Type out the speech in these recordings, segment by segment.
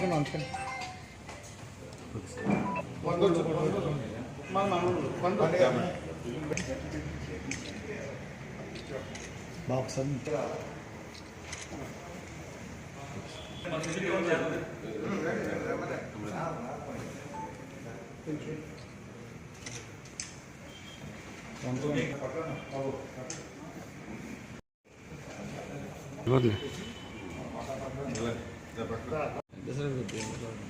안편 안편 막상 이거네 这个别人的？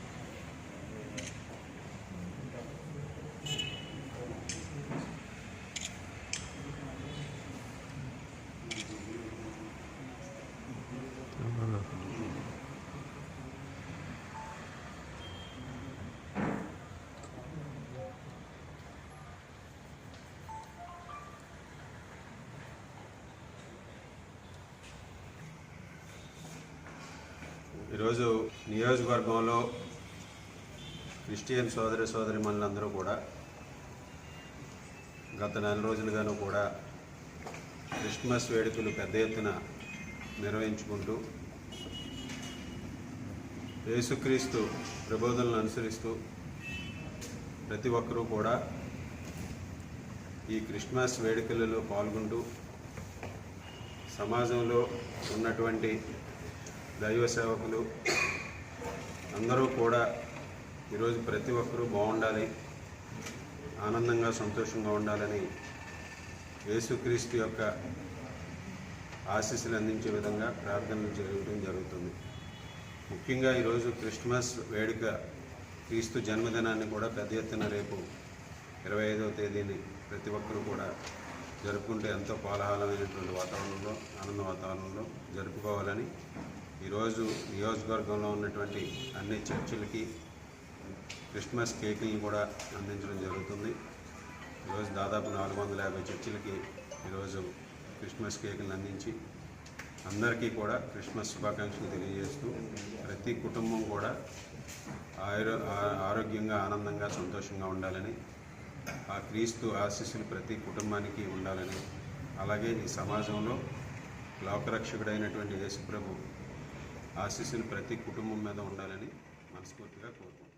ఈరోజు నియోజకవర్గంలో క్రిస్టియన్ సోదరి సోదరి మనులందరూ కూడా గత నెల రోజులుగాను కూడా క్రిస్మస్ వేడుకలు పెద్ద ఎత్తున నిర్వహించుకుంటూ యేసుక్రీస్తు ప్రబోధనలు అనుసరిస్తూ ప్రతి ఒక్కరూ కూడా ఈ క్రిస్మస్ వేడుకలలో పాల్గొంటూ సమాజంలో ఉన్నటువంటి దైవ సేవకులు అందరూ కూడా ఈరోజు ప్రతి ఒక్కరూ బాగుండాలి ఆనందంగా సంతోషంగా ఉండాలని యేసుక్రీస్తు యొక్క ఆశీస్సులు అందించే విధంగా ప్రార్థనలు జరగడం జరుగుతుంది. ముఖ్యంగా ఈరోజు క్రిస్మస్ వేడుక క్రీస్తు జన్మదినాన్ని కూడా పెద్ద ఎత్తున రేపు ఇరవై ఐదవ తేదీని ప్రతి ఒక్కరూ కూడా జరుపుకుంటే ఎంతో కోలాహలమైనటువంటి వాతావరణంలో ఆనంద వాతావరణంలో జరుపుకోవాలని ఈరోజు నియోజకవర్గంలో ఉన్నటువంటి అన్ని చర్చిలకి క్రిస్మస్ కేకులను కూడా అందించడం జరుగుతుంది. ఈరోజు దాదాపు నాలుగు వందల యాభై చర్చిలకి ఈరోజు క్రిస్మస్ కేకులను అందించి అందరికీ కూడా క్రిస్మస్ శుభాకాంక్షలు తెలియజేస్తూ ప్రతి కుటుంబం కూడా ఆరో ఆ- ఆరోగ్యంగా ఆనందంగా సంతోషంగా ఉండాలని ఆ క్రీస్తు ఆశీస్సులు ప్రతి కుటుంబానికి ఉండాలని అలాగే ఈ సమాజంలో లోకరక్షకుడైనటువంటి యేసుప్రభు ఆశీస్సులు ప్రతి కుటుంబం మీద ఉండాలని మనస్ఫూర్తిగా కోరుకుంటున్నాను.